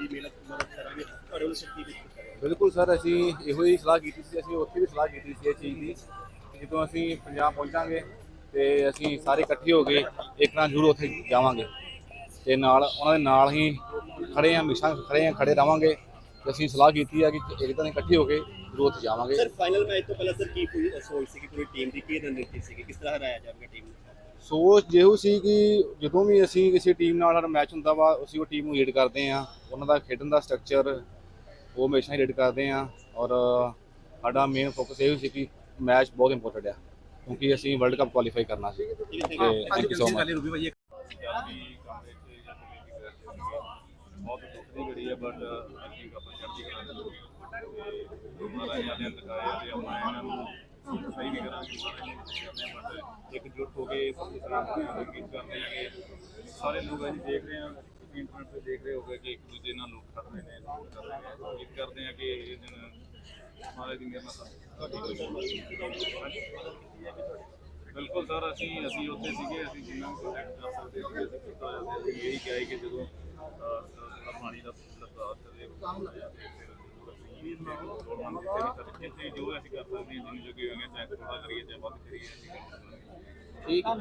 Partnership ਦੀ ਵਿੱਚ ਕੀਤਾ ਗਿਆ ਬਿਲਕੁਲ ਸਰ, ਅਸੀਂ ਇਹੋ ਹੀ ਸਲਾਹ ਕੀਤੀ ਸੀ, ਅਸੀਂ ਉੱਥੇ ਵੀ ਸਲਾਹ ਕੀਤੀ ਸੀ ਇਹ ਚੀਜ਼ ਦੀ ਜਦੋਂ ਅਸੀਂ ਪੰਜਾਬ ਪਹੁੰਚਾਂਗੇ ਤੇ ਅਸੀਂ ਸਾਰੇ ਇਕੱਠੇ ਹੋ ਕੇ ਇੱਕ ਨਾਲ ਜ਼ਰੂਰ ਉੱਥੇ ਜਾਵਾਂਗੇ ਤੇ ਨਾਲ ਉਹਨਾਂ ਦੇ ਨਾਲ ਹੀ ਖੜੇ ਆ ਹਮੇਸ਼ਾ ਖੜੇ ਆ ਖੜੇ ਰਵਾਂਗੇ ਤੇ ਅਸੀਂ ਸਲਾਹ ਕੀਤੀ ਆ ਕਿ ਇੱਕ ਦਿਨ ਇਕੱਠੇ ਹੋ ਕੇ ਜ਼ਰੂਰ ਉੱਥੇ ਜਾਵਾਂਗੇ। ਸਰ ਫਾਈਨਲ ਮੈਚ ਤੋਂ ਪਹਿਲਾਂ ਸਰ ਕੀ ਪੂਰੀ ਸੋਚ ਸੀ ਕਿ ਪੂਰੀ ਟੀਮ ਦੀ ਕੀ ਰਣਨੀਤੀ ਸੀ ਕਿਸ ਤਰ੍ਹਾਂ ਹਰਾਇਆ ਜਾਵੇਗਾ ਟੀਮ ਨੂੰ? ਸੋਚ ਜਿਹੋ ਸੀ ਕਿ ਜਦੋਂ ਵੀ ਅਸੀਂ ਕਿਸੇ ਟੀਮ ਨਾਲ ਸਾਡਾ ਮੈਚ ਹੁੰਦਾ ਵਾ ਅਸੀਂ ਉਹ ਟੀਮ ਨੂੰ ਲੀਡ ਕਰਦੇ ਆ ਉਹਨਾਂ ਦਾ ਖੇਡਣ ਦਾ ਸਟਰਕਚਰ ਉਹ ਹਮੇਸ਼ਾ ਹੀ ਲੀਡ ਕਰਦੇ ਆ ਔਰ ਸਾਡਾ ਮੇਨ ਫੋਕਸ ਇਹ ਸੀ ਕਿ ਮੈਚ ਬਹੁਤ ਇੰਪੋਰਟੈਂਟ ਆ ਕਿਉਂਕਿ ਅਸੀਂ ਵਰਲਡ ਕੱਪ ਕੁਆਲੀਫਾਈ ਕਰਨਾ ਸੀ। Thank you so much Punjabi ਕਮਰੇ 'ਚ ਜਾਂ ਕਮੇਟੀ ਦੇ ਵਿੱਚ ਬਹੁਤ ਦੁੱਖ ਦੀ ਘੜੀ ਹੈ ਬਟ ਅਸੀਂ ਆਪਾਂ ਚੜ੍ਹਦੀ ਕਲਾ ਦੇ ਲੋਕ ਮਹਾਰਾਜ ਨੇ ਦਿਨ ਤੇ ਆਪਾਂ ਇਹਨਾਂ ਨੂੰ ਸਹੀ ਨਹੀਂ ਕਰਾਂਗੇ ਮਹਾਰਾਜ ਨੇ ਬਟ ਹੋ ਕੇ ਸਭ ਕੁਝ ਕਰ ਲਈ ਕਿ ਸਾਰੇ ਲੋਕ ਅਸੀਂ ਦੇਖ ਰਹੇ ਹਾਂ ਇੰਟਰਨੈਟ ਤੇ ਦੇਖ ਰਹੇ ਹੋਗੇ ਕਿ ਇੱਕ ਦੂਜੇ ਨਾਲ ਲੋਕ ਖੜ ਰਹੇ ਨੇ support ਕਰ ਰਹੇ ਨੇ, ਉਮੀਦ ਕਰਦੇ ਹਾਂ ਕਿ ਇਹ ਦਿਨ ਮਹਾਰਾਜ ਦੀ ਮਿਹਰ ਨਾਲ ਬਿਲਕੁਲ ਸਰ, ਅਸੀਂ ਅਸੀਂ ਉੱਥੇ ਸੀਗੇ, ਅਸੀਂ ਜਿੰਨਾ ਪ੍ਰੋਜੈਕਟ ਕਰ ਸਕਦੇ ਸੀ ਅਸੀਂ ਕੀਤਾ ਹੋਇਆ ਸੀ ਇਹੀ ਕਿਹਾ ਕਿ ਜਦੋਂ ਅਹ, ਪਾਣੀ ਦਾ ਲੱਗਾ ਤੇ ਕੰਮ ਲਾਇਆ ਜੋ ਅਸੀਂ ਕਰ ਸਕਦੇ ਹਾਂ। ਜਿੰਨੀ ਜੋਗੇ ਹੋਗੇ ਚਾਹੇ ਥੋੜਾ ਕਰੀਏ ਚਾਹੇ ਵੱਧ ਕਰੀਏ ਅਸੀਂ ਕਰ